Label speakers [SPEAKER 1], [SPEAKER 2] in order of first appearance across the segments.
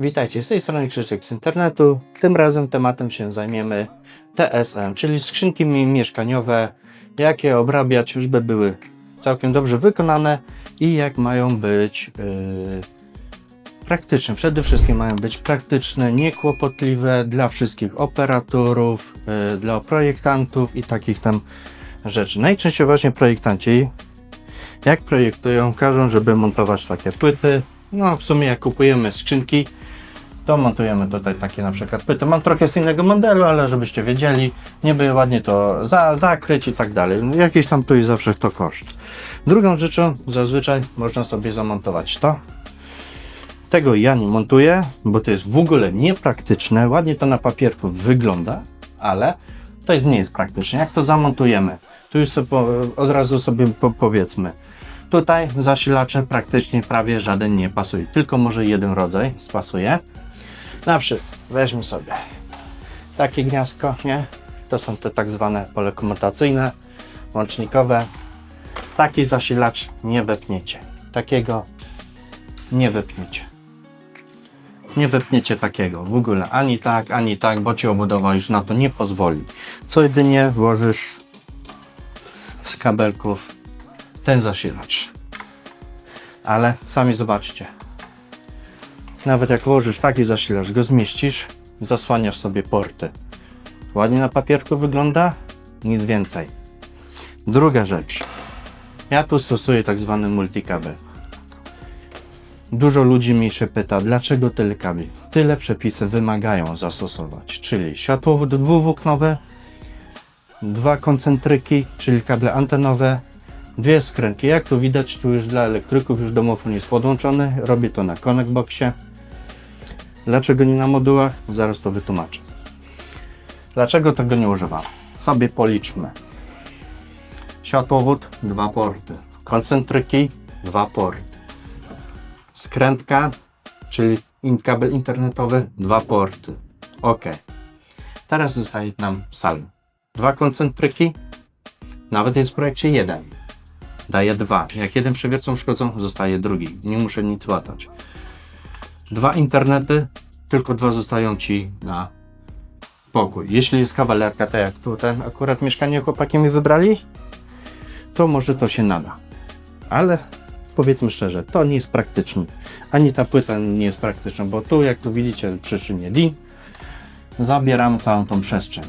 [SPEAKER 1] Witajcie, z tej strony Krzysiek z internetu. Tym razem tematem się zajmiemy TSM, czyli skrzynki mi- mieszkaniowe, jakie obrabiać, już by były całkiem dobrze wykonane i jak mają być yy, praktyczne. Przede wszystkim mają być praktyczne, niekłopotliwe dla wszystkich operatorów, yy, dla projektantów i takich tam rzeczy. Najczęściej właśnie projektanci, jak projektują, każą, żeby montować takie płyty. No, w sumie jak kupujemy skrzynki, to montujemy tutaj takie na przykład płyty. Mam trochę z innego modelu, ale żebyście wiedzieli, niby ładnie to za, zakryć i tak dalej. Jakiś tam tu i zawsze to koszt. Drugą rzeczą zazwyczaj można sobie zamontować to. Tego ja nie montuję, bo to jest w ogóle niepraktyczne. Ładnie to na papierku wygląda, ale to jest, nie jest praktyczne. Jak to zamontujemy? Tu już sobie od razu sobie po, powiedzmy. Tutaj zasilacze praktycznie prawie żaden nie pasuje, tylko może jeden rodzaj spasuje. Na przykład weźmy sobie takie gniazdko, nie? To są te tak zwane pole komutacyjne, łącznikowe. Taki zasilacz nie wepniecie. Takiego nie wepniecie. Nie wepniecie takiego w ogóle, ani tak, ani tak, bo ci obudowa już na to nie pozwoli. Co jedynie włożysz z kabelków ten zasilacz. Ale sami zobaczcie. Nawet jak włożysz taki zasilacz, go zmieścisz, zasłaniasz sobie porty. Ładnie na papierku wygląda, nic więcej. Druga rzecz. Ja tu stosuję tak zwany multikabel. Dużo ludzi mi się pyta, dlaczego tyle kabli? Tyle przepisy wymagają zastosować, czyli światłowód dwuwłóknowy, dwa koncentryki, czyli kable antenowe, dwie skrętki. Jak tu widać, tu już dla elektryków już domofon jest podłączony. Robię to na Connect Boxie. Dlaczego nie na modułach? Zaraz to wytłumaczę. Dlaczego tego nie używam? Sobie policzmy. Światłowód, dwa porty. Koncentryki, dwa porty. Skrętka, czyli in- kabel internetowy, dwa porty. OK. Teraz zostaje nam salm. Dwa koncentryki, nawet jest w projekcie jeden. Daje dwa. Jak jeden przewiercą szkodzą, zostaje drugi. Nie muszę nic łatać. Dwa internety, tylko dwa zostają ci na pokój. Jeśli jest kawalerka, tak jak tu ten akurat mieszkanie chłopaki mi wybrali, to może to się nada. Ale powiedzmy szczerze, to nie jest praktyczne. Ani ta płyta nie jest praktyczna, bo tu, jak tu widzicie przy szynie DIN, zabieramy całą tą przestrzeń.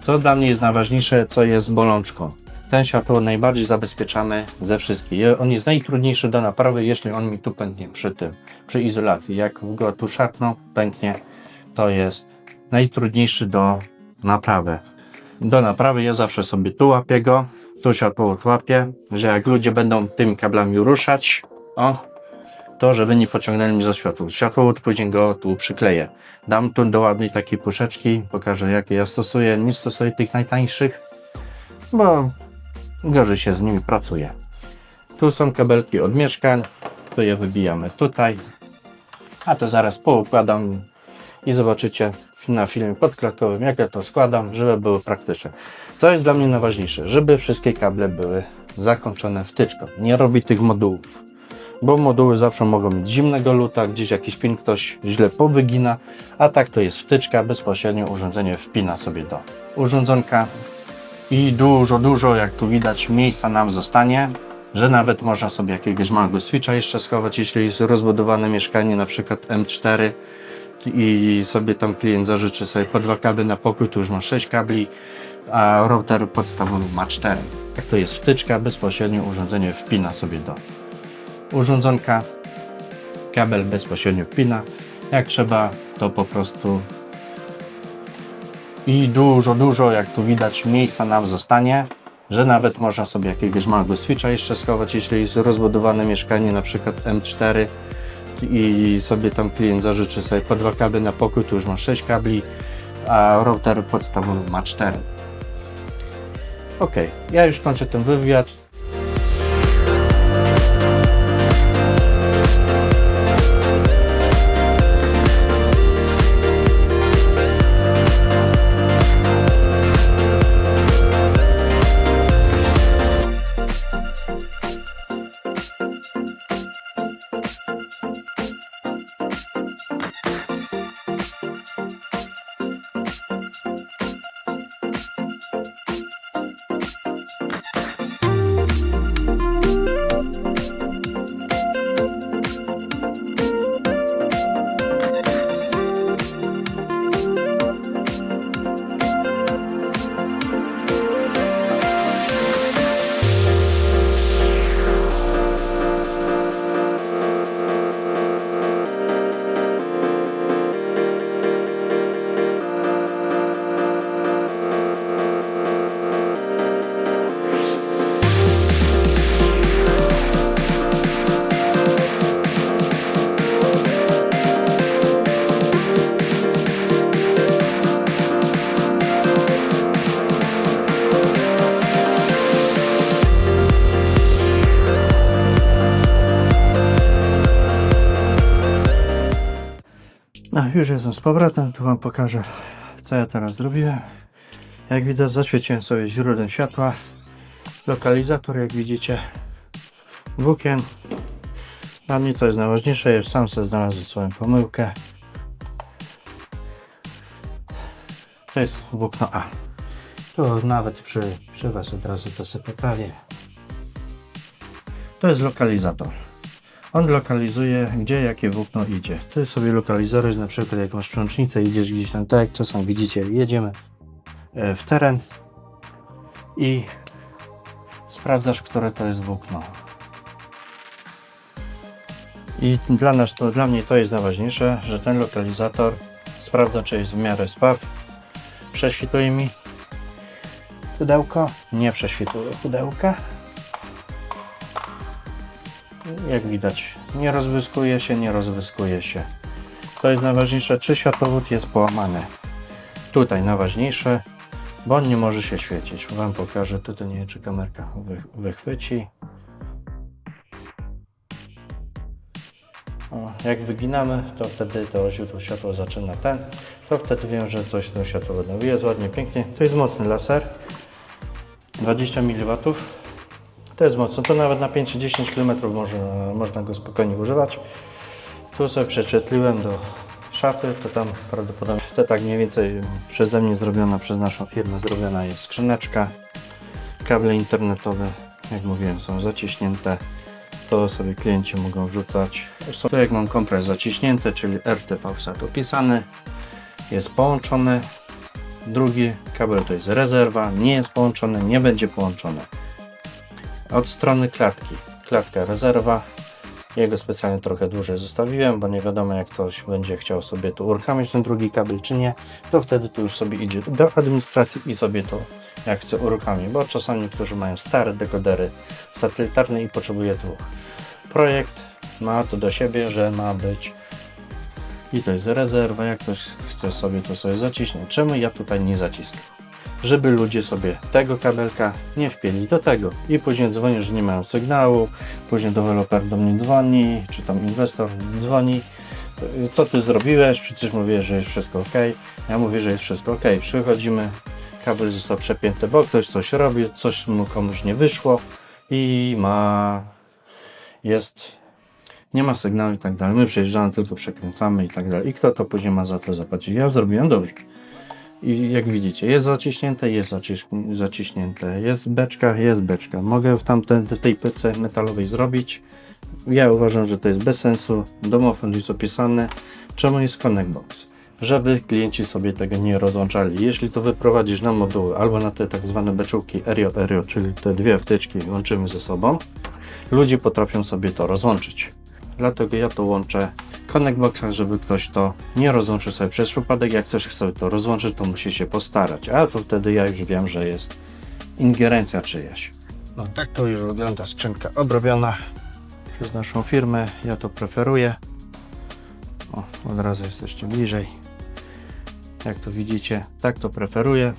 [SPEAKER 1] Co dla mnie jest najważniejsze, co jest bolączką. Ten światło najbardziej zabezpieczamy ze wszystkich. On jest najtrudniejszy do naprawy, jeśli on mi tu pęknie przy tym, przy izolacji. Jak go tu szarpną, pęknie, to jest najtrudniejszy do naprawy. Do naprawy ja zawsze sobie tu łapię go, tu światło łapię, że jak ludzie będą tymi kablami ruszać, o, to żeby nie pociągnęli mi za światło. Światłowód później go tu przykleję. Dam tu do ładnej takiej puszeczki, pokażę jakie ja stosuję. Nie stosuję tych najtańszych, bo gorzej się z nimi pracuje. Tu są kabelki od mieszkań, to je wybijamy tutaj, a to zaraz poukładam i zobaczycie na filmie podklatkowym, jak ja to składam, żeby było praktyczne. Co jest dla mnie najważniejsze, żeby wszystkie kable były zakończone wtyczką. Nie robi tych modułów, bo moduły zawsze mogą mieć zimnego luta, gdzieś jakiś pin ktoś źle powygina, a tak to jest wtyczka, bezpośrednio urządzenie wpina sobie do urządzonka i dużo, dużo, jak tu widać, miejsca nam zostanie, że nawet można sobie jakiegoś małego switcha jeszcze schować, jeśli jest rozbudowane mieszkanie, na przykład M4 i sobie tam klient zażyczy sobie po dwa kable na pokój, tu już ma 6 kabli, a router podstawowy ma 4. Jak to jest wtyczka, bezpośrednio urządzenie wpina sobie do urządzonka, kabel bezpośrednio wpina, jak trzeba to po prostu i dużo, dużo, jak tu widać, miejsca nam zostanie, że nawet można sobie jakiegoś małego switcha jeszcze schować, jeśli jest rozbudowane mieszkanie, na przykład M4 i sobie tam klient zażyczy sobie po dwa kable na pokój, tu już ma 6 kabli, a router podstawowy ma 4. Ok, ja już kończę ten wywiad. Już jestem z powrotem, tu Wam pokażę, co ja teraz zrobiłem. Jak widać, zaświeciłem sobie źródłem światła. Lokalizator, jak widzicie, włókien. Dla mnie to jest najważniejsze, już sam sobie znalazłem swoją pomyłkę. To jest włókno A. Tu nawet przy, przy Was od razu to sobie poprawię. To jest lokalizator. On lokalizuje, gdzie jakie włókno idzie. Jest sobie lokalizator, na przykład jak masz przełącznicę, idziesz gdzieś tam, tak czasem widzicie, jedziemy e, w teren i sprawdzasz, które to jest włókno. I dla nas, to, dla mnie to jest najważniejsze, że ten lokalizator sprawdza, czy jest w miarę spaw. Prześwituje mi pudełko, nie prześwituje pudełka. Jak widać, nie rozwyskuje się, nie rozwyskuje się. To jest najważniejsze, czy światłowód jest połamany. Tutaj najważniejsze, bo on nie może się świecić. Wam pokażę, tutaj nie wiem, czy kamerka wy, wychwyci. O, jak wyginamy, to wtedy to źródło światła zaczyna ten, to wtedy wiem, że coś z tym światłowodem jest ładnie, pięknie. To jest mocny laser, 20 mW. To jest mocno, to nawet na 5-10 km można, można go spokojnie używać. Tu sobie prześwietliłem do szafy, to tam prawdopodobnie, to tak mniej więcej przeze mnie zrobiona, przez naszą firmę zrobiona jest skrzyneczka. Kable internetowe, jak mówiłem, są zaciśnięte. To sobie klienci mogą wrzucać. Tu jak mam kompres zaciśnięty, czyli RTV SAT opisany, jest połączony. Drugi kabel to jest rezerwa, nie jest połączony, nie będzie połączony. Od strony klatki, klatka rezerwa, jego specjalnie trochę dłużej zostawiłem, bo nie wiadomo jak ktoś będzie chciał sobie tu uruchamiać ten drugi kabel czy nie, to wtedy tu już sobie idzie do administracji i sobie to jak chce uruchami, bo czasami niektórzy mają stare dekodery satelitarne i potrzebuje dwóch. Projekt ma to do siebie, że ma być i to jest rezerwa, jak ktoś chce sobie to sobie zaciśnąć. Czemu ja tutaj nie zaciskam? Żeby ludzie sobie tego kabelka nie wpieli do tego i później dzwonią, że nie mają sygnału, później deweloper do mnie dzwoni, czy tam inwestor dzwoni, co ty zrobiłeś, przecież mówię, że jest wszystko ok. Ja mówię, że jest wszystko ok. Przychodzimy, kabel został przepięty, bo ktoś coś robi, coś mu komuś nie wyszło i ma, jest nie ma sygnału i tak dalej. My przejeżdżamy, tylko przekręcamy i tak dalej. I kto to później ma za to zapłacić? Ja zrobiłem dobrze. I jak widzicie, jest zaciśnięte, jest zaciś zaciśnięte, jest beczka, jest beczka. Mogę w, tamten, w tej pyce metalowej zrobić. Ja uważam, że to jest bez sensu. Domofon jest opisany. Czemu jest Connect Box? Żeby klienci sobie tego nie rozłączali. Jeśli to wyprowadzisz na moduły albo na te tak zwane beczułki RJ, RJ, czyli te dwie wtyczki łączymy ze sobą, ludzie potrafią sobie to rozłączyć. Dlatego ja to łączę Connect Boxem, żeby ktoś to nie rozłączył sobie przez przypadek. Jak ktoś chce to rozłączyć, to musi się postarać. A to wtedy ja już wiem, że jest ingerencja czyjaś. No tak to już wygląda skrzynka obrobiona przez naszą firmę. Ja to preferuję. O, od razu jest jeszcze bliżej. Jak to widzicie, tak to preferuję.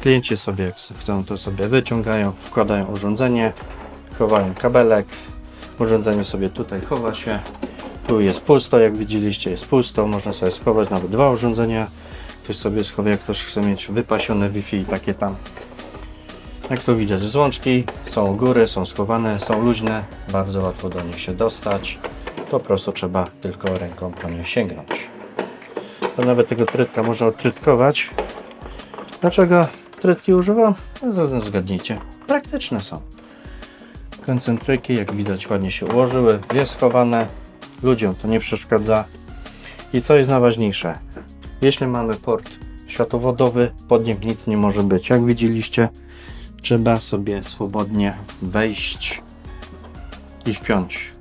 [SPEAKER 1] Klienci sobie jak chcą to sobie wyciągają, wkładają urządzenie, chowają kabelek, urządzenie sobie tutaj chowa się. Tu jest pusto, jak widzieliście, jest pusto. Można sobie schować nawet dwa urządzenia. Ktoś sobie schowa, jak ktoś chce mieć wypasione Wi-Fi i takie tam. Jak to widać, złączki są u góry, są schowane, są luźne. Bardzo łatwo do nich się dostać. Po prostu trzeba tylko ręką po nie sięgnąć. To nawet tego trytka można odtrytkować. Dlaczego trytki używam? No, zgadnijcie. Praktyczne są. Koncentryki, jak widać, ładnie się ułożyły, jest schowane. Ludziom to nie przeszkadza. I co jest najważniejsze? Jeśli mamy port światłowodowy, pod nim nic nie może być. Jak widzieliście, trzeba sobie swobodnie wejść i wpiąć.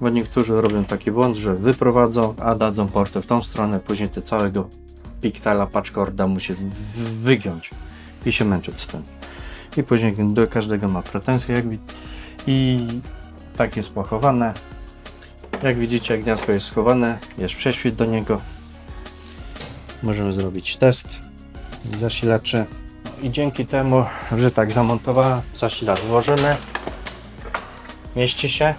[SPEAKER 1] Bo niektórzy robią taki błąd, że wyprowadzą, a dadzą portę w tą stronę, później te całego piktela patchcorda musi wygiąć i się męczyć z tym. I później do każdego ma pretensje, jak i tak jest pochowane. Jak widzicie, gniazdko jest schowane, jest prześwit do niego. Możemy zrobić test zasilaczy. I dzięki temu, że tak zamontowałem, zasilacz włożymy. Mieści się.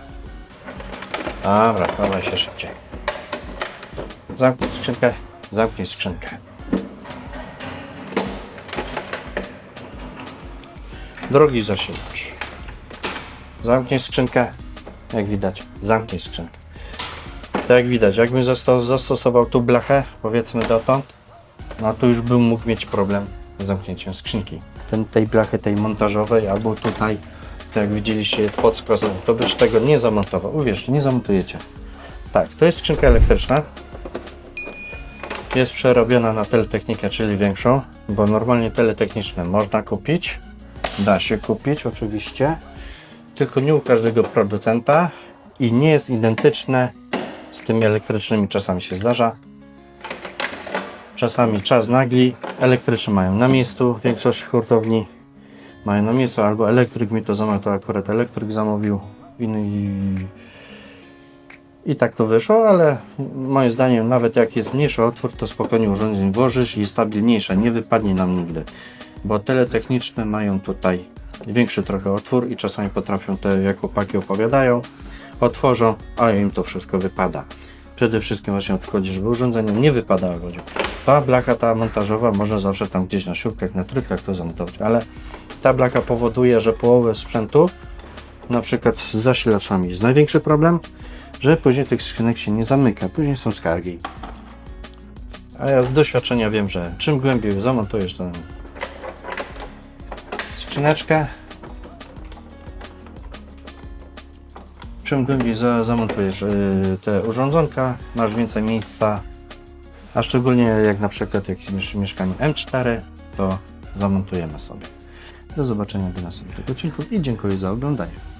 [SPEAKER 1] Dobra, dawaj się szybciej. Zamknij skrzynkę, zamknij skrzynkę. Drogi zasilacz. Zamknij skrzynkę. Jak widać, zamknij skrzynkę. Tak jak widać, jakbym zasto- zastosował tu blachę, powiedzmy dotąd, no to już bym mógł mieć problem z zamknięciem skrzynki. Ten, tej blachy, tej montażowej, albo tutaj, to jak widzieliście jest pod skrosem, to byś tego nie zamontował. Uwierzcie, nie zamontujecie. Tak, to jest skrzynka elektryczna. Jest przerobiona na teletechnikę, czyli większą, bo normalnie teletechniczne można kupić. Da się kupić oczywiście, tylko nie u każdego producenta i nie jest identyczne z tymi elektrycznymi. Czasami się zdarza. Czasami czas nagli. Elektryczne mają na miejscu, większość hurtowni mają na miejscu, albo elektryk mi to zamawiał, to akurat elektryk zamówił. I, I tak to wyszło, ale moim zdaniem nawet jak jest mniejszy otwór, to spokojnie urządzenie włożysz i stabilniejsze, nie wypadnie nam nigdy. Bo teletechniczne mają tutaj większy trochę otwór i czasami potrafią te, jak chłopaki opowiadają, otworzą, a im to wszystko wypada. Przede wszystkim właśnie odchodzi, żeby urządzenie nie wypadało ludziom. Ta blacha, ta montażowa, można zawsze tam gdzieś na śrubkach, na trytkach to zamontować, ale ta blacha powoduje, że połowę sprzętu, na przykład z zasilaczami, jest największy problem, że później tych skrzynek się nie zamyka, później są skargi. A ja z doświadczenia wiem, że czym głębiej zamontujesz tę skrzyneczkę, czym głębiej za, zamontujesz yy, te urządzonka, masz więcej miejsca, a szczególnie jak na przykład jakimś mieszkaniu M4, to zamontujemy sobie. Do zobaczenia w następnym odcinku i dziękuję za oglądanie.